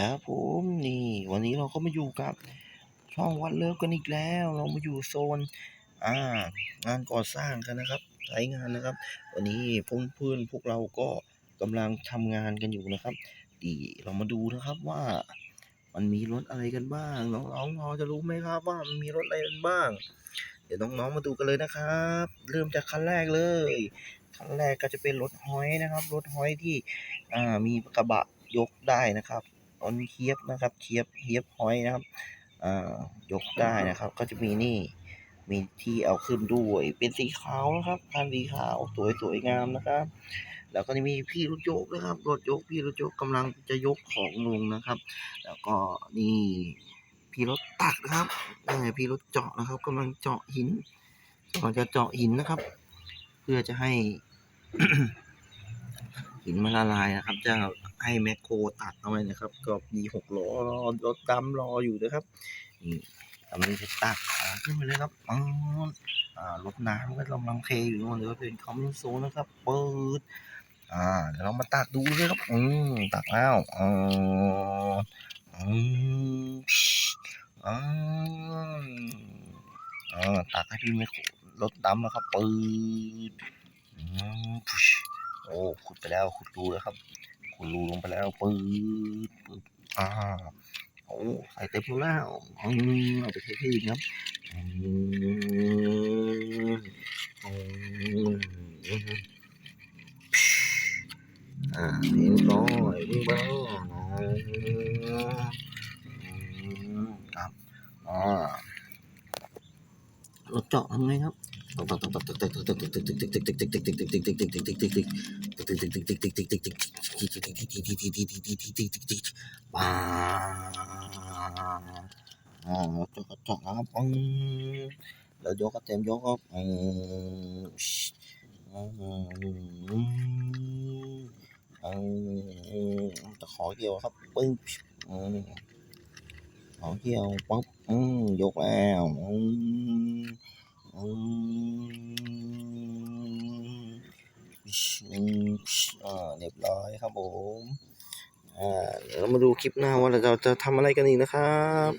ครับผมนี่วันนี้เราก็มาอยู่กับช่องวัดเลิฟกันอีกแล้ว เรามาอยู่โซน อ่างานก่อสร้างกันนะครับสายงานนะครับ วันนี้เพื่อนเพื่อนพวกเราก็กำลังทำงานกันอยู่นะครับดีเรามาดูนะครับว่า มันมีรถอะไรกันบ้างน้องๆพอจะรู้ไหมครับ ว่ามันมีรถอะไรกันบ้าง เดี๋ยวน้องๆมาดูกันเลยนะครับ เริ่มจากคันแรกเลยคันแรกก็จะเป็นรถฮอยนะครับรถฮอยที่อ่ามีกระบะยกได้นะครับ ออนเคียบนะครับเคียบเฮียบฮอยนะครับยกได้นะครับ ก็จะมีนี่ มีที่เอาขึ้นด้วยเป็นสีขาวนะครับคันสีขาวสวยสวยงามนะครับ แล้วก็จะมีพี่รถยกนะครับรถยกพี่รถยกกำลังจะยกของลงนะครับ แล้วก็นี่พี่รถตักนะครับพี่รถเจาะนะครับกำลังเจาะหินกำลังจะเจาะหินนะครับ เพื่อจะให้หินมันละลายนะครับ จะ ให้แมคโครตัดเอาไว้นะครับ ก็มีหกล้อรอรถดำรออยู่นะครับนี่กำลังจะตักของขึ้นไปเลยครับอ๋ออ่ารถน้ำก็กำลังเทอยู่นู่นเลยเป็นคอมมิวโซนะครับเปิดอ่าเดี๋ยวเรามาตักดูเลยครับอืมตักแล้วอ๋ออืมอืมอ่าตักให้พี่แมคโครรถดำแล้วครับเปิดอืมโอ้ขุดไปแล้วขุดรูแล้วครับ รูลงไปแล้วปื๊ดปึ๊บอ่าโอ้ใส่เต็มแล้วอืมเอาไปเทที่ครับอืมอืมอ่าเรียบร้อยเรียบร้อยอืมครับอ่ารถเจาะทำไงครับว้าอ๋อเจาเจาะครับปึ้งแล้วยกก็เต็มยกครับ อืมอืมอืมตะขอเกี่ เรียบร้อยครับผม อ่า เดี๋ยวเรามาดูคลิปหน้าว่าเราจะทำอะไรกันอีกนะครับ